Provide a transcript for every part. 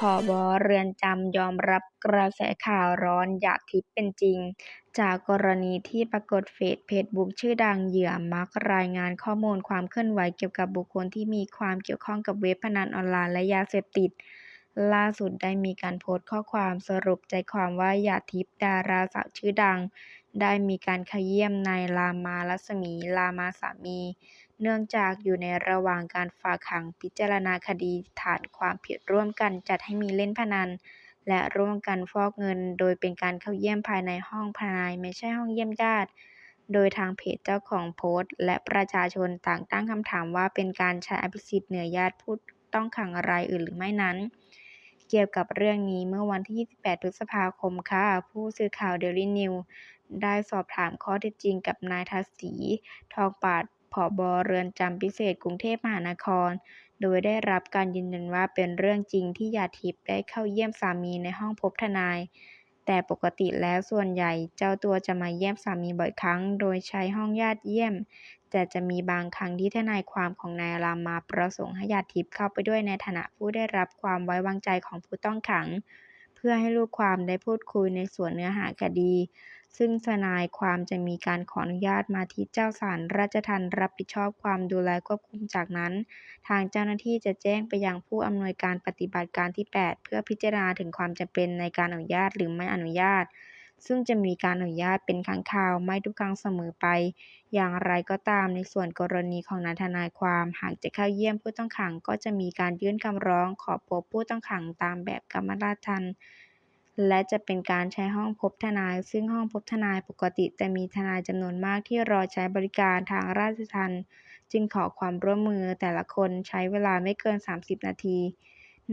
ผบ.เรือนจำยอมรับกระแสข่าวร้อนหยาดทิพย์เป็นจริง จากกรณีที่ปรากฏเฟซเพจบุ๊กชื่อดังเหยื่อมักรายงานข้อมูลความเคลื่อนไหวเกี่ยวกับบุคคลที่มีความเกี่ยวข้องกับเว็บพนันออนไลน์และยาเสพติด ล่าสุดได้มีการโพสต์ข้อความสรุปใจความว่าหยาดทิพย์ดาราสาวชื่อดัง ได้มีการเข้าเยี่ยมนายรามารัศมี รามาสามี เนื่องจากอยู่ในระหว่างการฝากขังพิจารณาคดีฐานความผิดร่วมกันจัดให้มีเล่นพนัน และร่วมกันฟอกเงิน โดยเป็นการเข้าเยี่ยมภายในห้องทนาย ไม่ใช่ห้องเยี่ยมญาติโดยทางเพจเจ้าของโพสต์ และประชาชนต่างตั้งคำถามว่าเป็นการใช้อภิสิทธิ์เหนือญาติผู้ต้องขังรายอื่นหรือไม่นั้น เกี่ยวกับเรื่องนี้เมื่อวันที่ 28 พฤษภาคมค่ะ ผู้สื่อข่าวเดลินิว ได้สอบถามข้อเท็จจริงกับนายทัศสีทองปาดผบ.เรือนจำพิเศษกรุงเทพมหานคร โดยได้รับการยืนยันว่าเป็นเรื่องจริงที่หยาทิพย์ได้เข้าเยี่ยมสามีในห้องพบทนาย แต่ปกติแล้วส่วนใหญ่เจ้าตัวจะมาเยี่ยมสามีบ่อยครั้ง โดยใช้ห้องญาติเยี่ยม แต่จะมีบางครั้งที่ทนายความของนายรามาประสงค์ให้หยาทิพย์เข้าไปด้วยในฐานะผู้ได้รับความไว้วางใจของผู้ต้องขัง เพื่อให้ลูกความได้พูดคุยในส่วนเนื้อหาคดี ซึ่งทนายความจะมีการขออนุญาตมาที่เจ้าศาลราชทัณฑ์รับผิดชอบความดูแลควบคุมจากนั้น ทางเจ้าหน้าที่จะแจ้งไปยังผู้อำนวยการปฏิบัติการที่ 8 เพื่อพิจารณาถึงความจำเป็นในการอนุญาตหรือไม่อนุญาต ซึ่งจะมีการอนุญาตเป็นครั้งคราวไม่ทุกครั้งเสมอไป อย่างไรก็ตามในส่วนกรณีของนายทนายความหากจะเข้าเยี่ยมผู้ต้องขังก็จะมีการยื่นคำร้องขอพบผู้ต้องขังตามแบบกรรมราชทัณฑ์ และจะเป็นการใช้ห้องพบทนาย ซึ่งห้องพบทนายปกติจะมีทนายจำนวนมากที่รอใช้บริการทางราชทัณฑ์จึงขอความร่วมมือแต่ละคนใช้เวลาไม่เกิน 30 นาที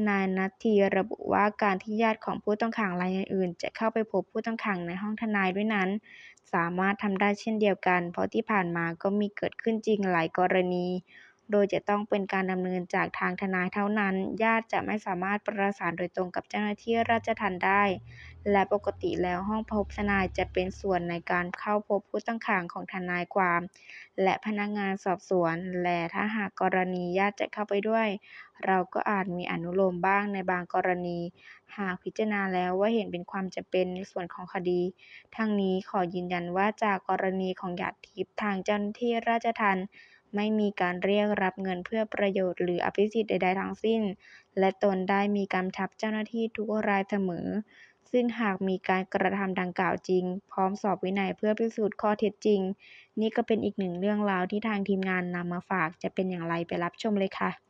นายณัฐฐีระบุว่าการที่ญาติของผู้ต้องขังรายอื่น จะเข้าไปพบผู้ต้องขังในห้องทนายด้วยนั้น สามารถทำได้เช่นเดียวกัน เพราะที่ผ่านมาก็มีเกิดขึ้นจริงหลายกรณี โดยจะต้องเป็นการดำเนินจากทางทนายเท่านั้น ญาติจะไม่สามารถประสานโดยตรงกับเจ้าหน้าที่ราชทัณฑ์ได้ และปกติแล้วห้องพบทนายจะเป็นส่วนในการเข้าพบผู้ต้องขังของทนายความ และพนักงานสอบสวน และถ้าหากกรณีญาติจะเข้าไปด้วย เราก็อาจมีอนุโลมบ้างในบางกรณี หากพิจารณาแล้วว่าเห็นเป็นความจำเป็นในส่วนของคดี ทั้งนี้ขอยืนยันว่าจากกรณีของหยาดทิพย์ทางเจ้าหน้าที่ราชทัณฑ์ ไม่มีการเรียกรับเงินเพื่อประโยชน์หรืออภิสิทธิ์ใด ๆ ทั้งสิ้น และตนได้มีกำชับเจ้าหน้าที่ทุกรายเสมอ ซึ่งหากมีการกระทำดังกล่าวจริง พร้อมสอบวินัยเพื่อพิสูจน์ข้อเท็จจริง นี่ก็เป็นอีกหนึ่งเรื่องราวที่ทางทีมงานนำมาฝาก จะเป็นอย่างไรไปรับชมเลยค่ะ